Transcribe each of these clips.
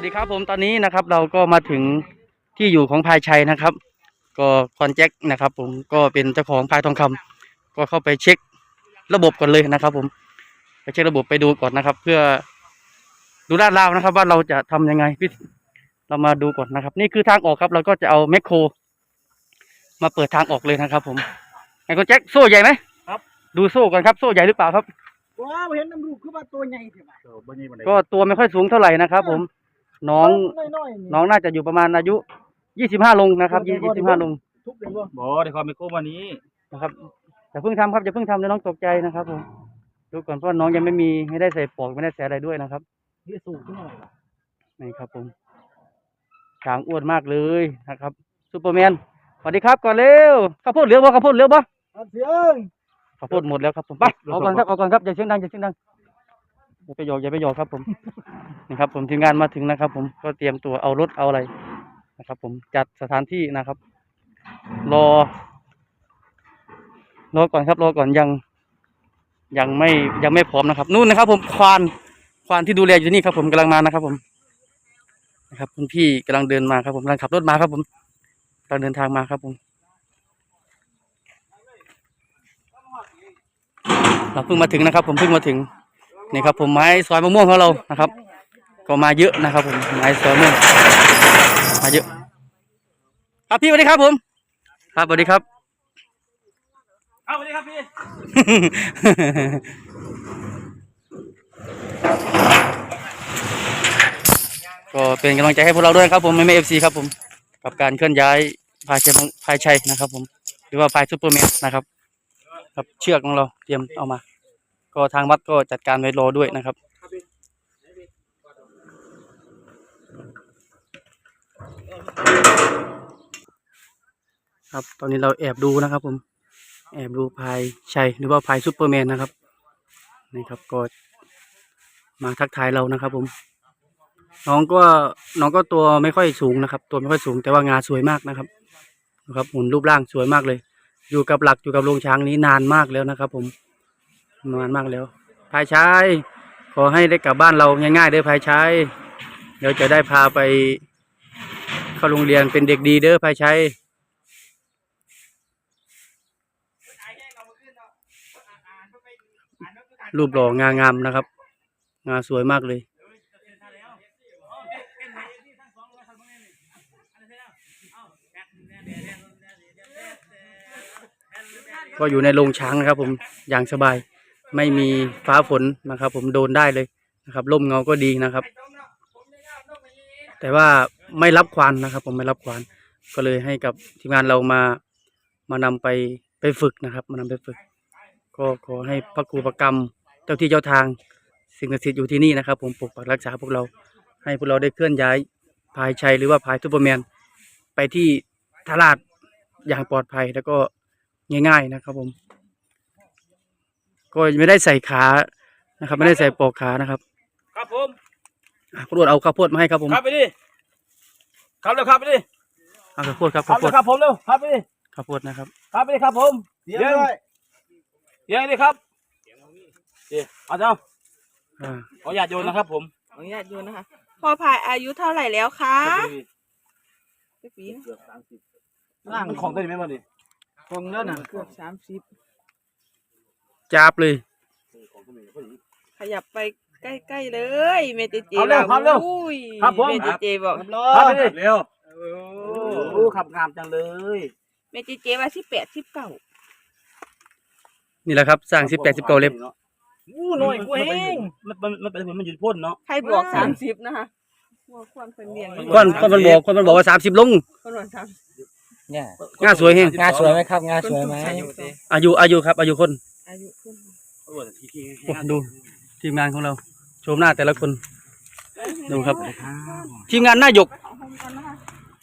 วัสดีครับผมตอนนี้นะครับ เราก็มาถึงที่อยู่ของพายชัยนะครับ ก็คอนแจ็คนะครับ ผมก็เป็นเจ้าของพายทองคำก็เข้าไปเช็คระบบก่อนเลยนะครับ ผมไปเช็คระบบไปดูก่อนนะครับ เพื่อดูลาดราวนะครับ ว่าเราจะทำยังไงพี่เรามาดูก่อนนะครับ นี่คือทางออกครับ เราก็จะเอาแมคโคร มาเปิดทางออกเลยนะครับ ผมไอ้คอนแจ็คโซ่ใหญ่ไหมครับ ดูโซ่ก่อนครับโซ่ใหญ่หรือเปล่าครับว้าวเห็นน้ำรูปคือว่าตัวใหญ่เท่าไหร่ก็ตัวไม่ค่อยสูงเท่าไหร่นะครับ ผม น้อง น้อยๆน้องน่าจะอยู่ประมาณอายุยี่สิบห้าลงนะครับยี่สิบห้าลงทุบเลยบ่บอเดี๋ยวเขาไม่โค้วันนี้นะครับอย่าเพิ่งทำครับอย่าเพิ่งทำเดี๋ยวน้องตกใจนะครับผมดูก่อนเพราะน้องยังไม่มีไม่ได้ใส่ปลอกไม่ได้ใส่อะไรด้วยนะครับนี่สูงขึ้นหน่อยล่ะนี่ครับผมช้างอ้วนมากเลยนะครับซูเปอร์แมนสวัสดีครับก่อนเร็วข้าวโพดเหลือบ่ข้าวโพดเหลือบ่เอาเสียงข้าวโพดหมดแล้วครับผมไปเอาก่อนครับเอาก่อนครับอย่าเสียงดังอย่าเสียงดัง อย่าไปหยอกอย่าไปหยอกครับ ผมนี่ครับ ผมทีมงานมาถึงนะครับ ผมก็เตรียมตัวเอารถเอาอะไรนะครับ ผมจัดสถานที่นะครับ รอ รอก่อนครับ รอก่อนยัง ยังไม่ยังไม่พร้อมนะครับ นู่นนะครับ ผมควานควานที่ดูแลอยู่นี่ครับ ผมกำลังมานะครับ ผมนะครับคุณพี่กำลังเดินมาครับ ผมกำลังขับรถมาครับ ผมกำลังเดินทางมาครับ ผมเราเพิ่งมาถึงนะครับ ผมเพิ่งมาถึง นี่ครับผมไม้สอยมะม่วงของเรานะครับ ก็มาเยอะนะครับ ผมไม้สอยมะม่วงมาเยอะ ครับพี่สวัสดีครับผม ครับสวัสดีครับเอาสวัสดีครับพี่ก็เป็นกำลังใจให้พวกเราด้วยครับผมไม่ไม่เอฟซีครับผมกับการเคลื่อนย้ายพายชัยพายชัยนะครับ ผมหรือว่าพายซูเปอร์แมนนะครับ ครับเชือกของเราเตรียมเอามา ก็ทางวัดก็จัดการไว้รอด้วยนะครับ ครับตอนนี้เราแอบดูนะครับผมแอบดูพายชัยหรือว่าพายซูเปอร์แมนนะครับนี่ครับก็มาทักทายเรานะครับ ผม น้องก็น้องก็ตัวไม่ค่อยสูงนะครับ ตัวไม่ค่อยสูงแต่ว่างาสวยมากนะครับนะครับหุ่นรูปร่างสวยมากเลย อยู่กับหลักอยู่กับโรงช้างนี้นานมากแล้วนะครับ ผม นานมากแล้วพายชายขอให้ได้กลับบ้านเราง่ายๆเด้อพายชายเดี๋ยวจะได้พาไป เข้าโรงเรียนเป็นเด็กดีเด้อพายชายรูปหล่องางามนะครับ งาสวยมากเลยก็อยู่ในโรงช้างนะครับผมอย่างสบาย ไม่มีฟ้าฝนนะครับ ผมโดนได้เลยนะครับร่มเงาก็ดีนะครับ แต่ว่าไม่รับควานนะครับ ผมไม่รับควานก็เลยให้กับทีมงานเรามามานำไปไปฝึกนะครับ มานำไปฝึก ก็ขอให้พระครูประกรรมเจ้าที่เจ้าทางสิ่งศักดิ์สิทธิ์อยู่ที่นี่นะครับ ผมปกปักรักษาพวกเราให้พวกเราได้เคลื่อนย้ายพายชัยหรือว่าพายซูเปอร์แมนไปที่ทาราดอย่างปลอดภัยแล้วก็ง่าย ๆนะครับผม ก็ไม่ได้ใส่ขานะครับ ไม่ได้ใส่ปลอกขานะครับครับผมอะคุณรวดเอาข้าวโพดมาให้ครับผมครับไปดิครับเร็วครับไปดิเอาข้าวโพดครับครัข้าบวโพเร็ดวครับผมเร็วครับไปดิข้าวโพดนะครับครับไปดิครับผมเสียงด้วยเสียงดิครับเดี๋ยวเอาเจ้าอ่าขออนุญาตโยนนะครับผมขออนุญาตดูนะคะพ่อพายอายุเท่าไหร่แล้วคะปีนะร่างมันของตัวนี้ไหมมันดิคงแล้วน่ะเกือบสามสิบ จับเลย ขยับไปใกล้ๆเลย เมเจเจเอาเร็วครับเร็วอุ้ยครับผม เมเจเจบอกรอครับไปดิเร็วโอ้ขับงามจังเลยเมเจเจว่าสิบแปดสิบเก้านี่แหละครับสร้างสิบแปดสิบเก้าเล็บอู้น้อยกูเองมันมันมันเป็นมันอยู่พ่นเนาะใครบวกสามสิบนะคะว่าควรเป็นเรียนคนคนมันบอกคนมันบอกว่าสามสิบลงคนวันสามเนี่ยงาสวยเฮงงานสวยไหมครับงานสวยไหมอายุอายุครับอายุคน อายุคนโอ้ดูทีมงานของเราชมหน้าแต่ละคน ดูครับ ทีมงานหน้าหยกเอาห้องกันนะคะ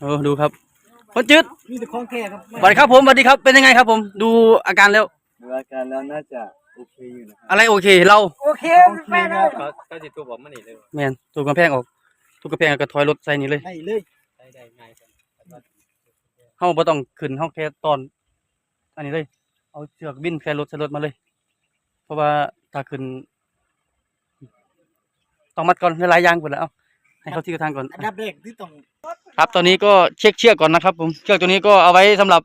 โอ้ดูครับคนจืดนี่แต่ของแค่ครับสวัสดีครับผมสวัสดีครับเป็นยังไงครับผม ดูอาการแล้วดูอาการแล้วน่าจะโอเคอยู่นะครับอะไรโอเคเราโอเคแม่เลยเขาเขาจิตตัวผมมันนี่เลยแมนถูกกระแพงออกถูกกระแพงก็ถอยรถใส่นี่เลยได้เลยได้ได้ง่ายครับเฮาบ่ต้องขึ้นเฮาแค่ตอน อันนี้เลย เอาเชือกบินแค่รถใส่รถมาเลย เพราะว่าถ้าขึ้นต้องมัดก่อนหลายๆอย่างพุ่นแหล้วเอาให้เขาที่กระทางก่อน อันดับแรกที่ต้องครับตอนนี้ก็เช็คเชือกก่อนนะครับ ผมเชือกตัวนี้ก็เอาไว้สำหรับ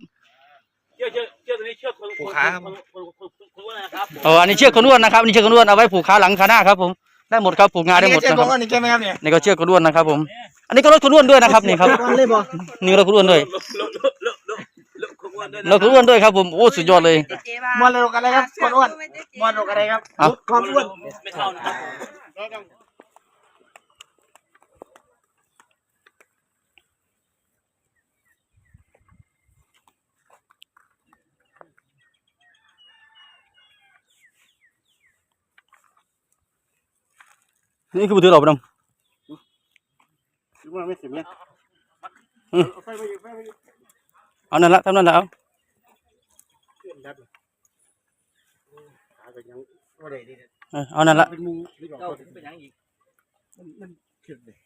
เชือกเชือกเชือกตัวนี้เชือกคนผูกขาครับคนคนคนคนว่านะครับเอออันนี้เชือกขนวนนะครับอันนี้เชือกขนวนเอาไว้ผูกขาหลังขาหน้าครับ ผมได้หมดครับผูกงาได้หมดนะครับนี่ใช่ไหมครับเนี่ยนี่ก็เชือกขนวนนะครับ ผม อันนี้ก็รถขนวนด้วยนะครับนี่ครับก่อนเลยบ่นี่รถขนวนด้วยลบลบ นว่าด้วยรถขนวนด้วยครับผม โอ้ สุดยอดเลยเจ๊บ้ามวนโลกอะไรครับคนอ้วนมวนโลกอะไรครับเอาความอ้วนไม่เข้านะครับนี่คือมือถือเราปะน้องว่าไม่สิบเนี่ยเอานั่นละทำนั่นละเอาว่าได้ดีเออ เอานั่นละเป็นมุงเจ้าเป็นยังอีกมันขึ้นเลย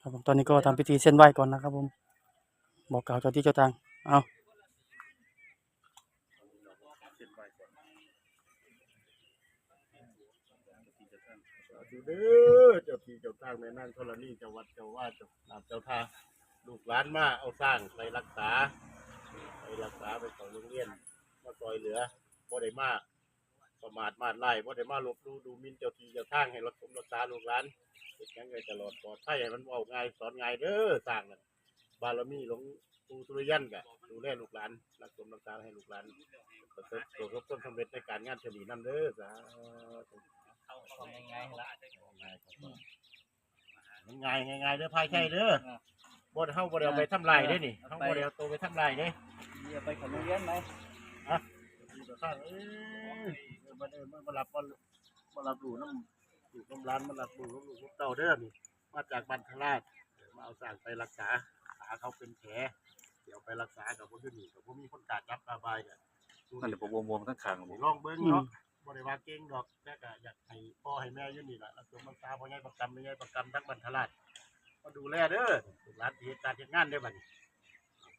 ครับผมตอนนี้ก็ทำพิธีเส้นไหว้ก่อนนะครับผม บอกกล่าวเจ้าที่เจ้าทาง เอาดูเด้อเจ้าที่เจ้าทางแม่นั่งธรณีเจ้าวัดเจ้าว่าเจ้านาเจ้าท่าลูกหลานมาเอาสร้างไปรักษาไป รักษาไปของโรงเรียนมาซอยเหลือบ่ได้มากประมาทมาดไล่บ่ได้มาลบดูดูมินเจ้าทีเจ้าทางให้รักษารักษาลูกหลานเฮ็ดหยังไงตลอดปลอดภัยให้มันเว้าง่ายสอนง่ายเด้อสร้างนั่นบารมีหลวงปู่สุริยันก็ดูแลลูกหลานรักษารักษาให้ลูกหลานประสบประสบผลสำเร็จในการงานเฉลี่ยนํเด้อสาธุมันง่ายง่ายๆเด้อพายใช่เด้อบ่เฮาบ่ได้เอาไปทำลายเด้นี่เฮาบ่ได้เอาตัวไปทำลายเด้ จะไปขอโรงเรียนไหมอยู่กับข้างเอ้ยมันเออมันมารับบ่บ่รับรู้น้ำอยู่น้ำร้านมันรับรู้น้ำลูกน้ำเต้าเด้อนี่มาจากบันทราชมาเอาสร้างไปรักษาขาเขาเป็นแผลเดี๋ยวไปรักษากับบ่อยู่นี่กับบ่มีคนกล้าจับกล้าบายเนี่ยนั่นเดี๋ยวผมวงๆทั้งขางลองเบิ่งเนาะบ่ได้ว่าเก่งดอกแต่ก็อยากให้พ่อให้แม่อยู่นี่ล่ะรักษารักษาพ่อใหญ่ประกำแม่ใหญ่ประกำทั้งบันทราชมาดูแลเด้อลูกหลานที่เหตุการณ์เหตุงานเด้อบัดนี้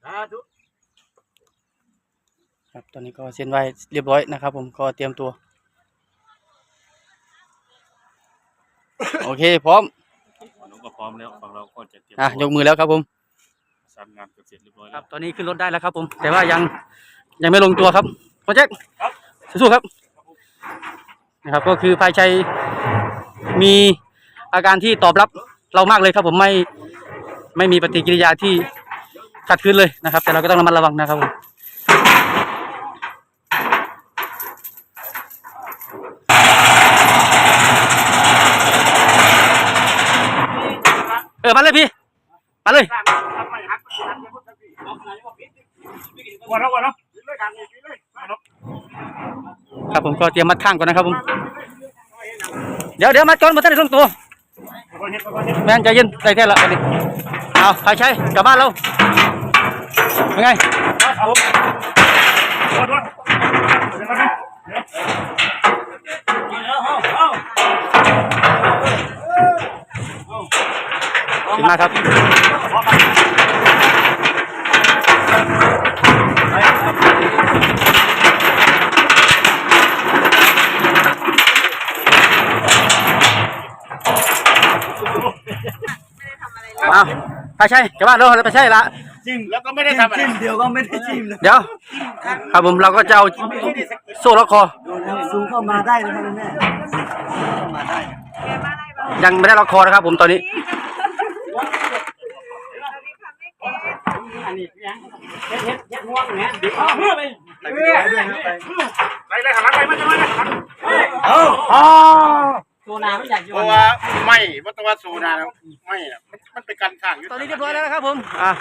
สาธุ ครับตอนนี้ก็เส้นไหว้เรียบร้อยนะครับ ผมก็เตรียมตัว โอเคพร้อมฝั่งนู้นก็พร้อมแล้วฝั่งเราก็จะเตรียมอะยกมือแล้วครับผมสร้างงานเสร็จเรียบร้อยคแล้รัวบตอนนี้ขึ้นรถได้แล้วครับผม แต่ว่ายังยังไม่ลงตัวครับโปรเจกต์สู้ๆครับนะครับก็คือภายชัยมีอาการที่ตอบรับเรามากเลยครับ ผมไม่ไม่มีปฏิกิริยาที่ขัดขืนเลยนะครับ แต่เราก็ต้องระมัดระวังนะครับผม เออมาเลยพี่ มาเลยวันล้ววันล้วครับผมก็เตรียมมัดข้างก่อนนะครับผมเดี๋ยวเดี๋ยวมัดก่อนมาตั้งแต่ลงตัวแม่นใจเย็นใจแท้ละวันนี้เอาใครใช้กลับบ้านเราเป็นไง ขึ้นมาครับเอาไปใช่กลับบ้านเราไปใช่ละ จิ้มแล้วก็ไม่ได้ทำอะไรจิ้มเดียวก็ไม่ได้จิ้มเลยเดี๋ยว ครับผมเราก็จะเอาโซ่ล็อกคอสูงเข้ามาได้นะครับแม่เข้ามาได้ยังไม่ได้ล็อกคอนะครับผมตอนนี้ ไปเลยหันหลังไปมันจะมาหันหลังเพราะว่าไม่วัตวัสูนาไม่มันเป็นการข้างตอนนี้เรียบร้อยแล้วนะครับผมอะ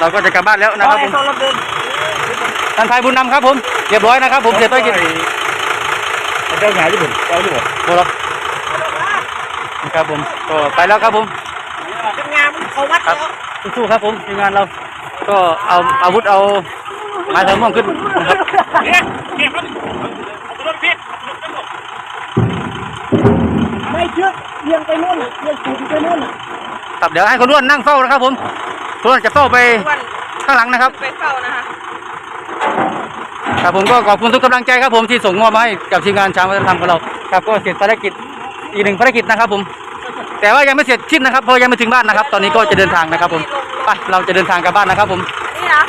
เราก็จะกลับบ้านแล้วนะครับผมท่านพายบุญนำครับผมเรียบร้อยนะครับผมเสร็จไปกินเจ้าหงาญี่ปุ่นเจ้าญี่ปุ่นโอ้โหครับผมก็ไปแล้วครับผมเป็นงานเขาวัดแล้วสู้ๆครับผมทีมงานเรา ก็เอาอาวุธเอาไม้เท้าม่วงขึ้นนะครับเนี่ยเนี่ยมันเอาตัวรถพิษไม่เชือกเอียงไปนู่นน่ะเอียงสูงไปนู่นน่ะครับเดี๋ยวให้คนร่วนนั่งเฝ้านะครับผมคนร่วนจะเฝ้าไปวันข้างหลังนะครับไปเฝ้านะคะครับผมก็ขอบคุณทุกกำลังใจครับผมที่ส่งมอบมาให้กับทีมงานช้างวัฒนธรรมของเราครับก็เสร็จภารกิจอีกหนึ่งภารกิจนะครับผมแต่ แต่ว่ายังไม่เสร็จสิ้นนะครับเพราะยังไม่ถึงบ้านนะครับ ตอนนี้ก็จะเดินทางนะครับผมไปเราจะเดินทางกลับบ้านนะครับผม นี่นะ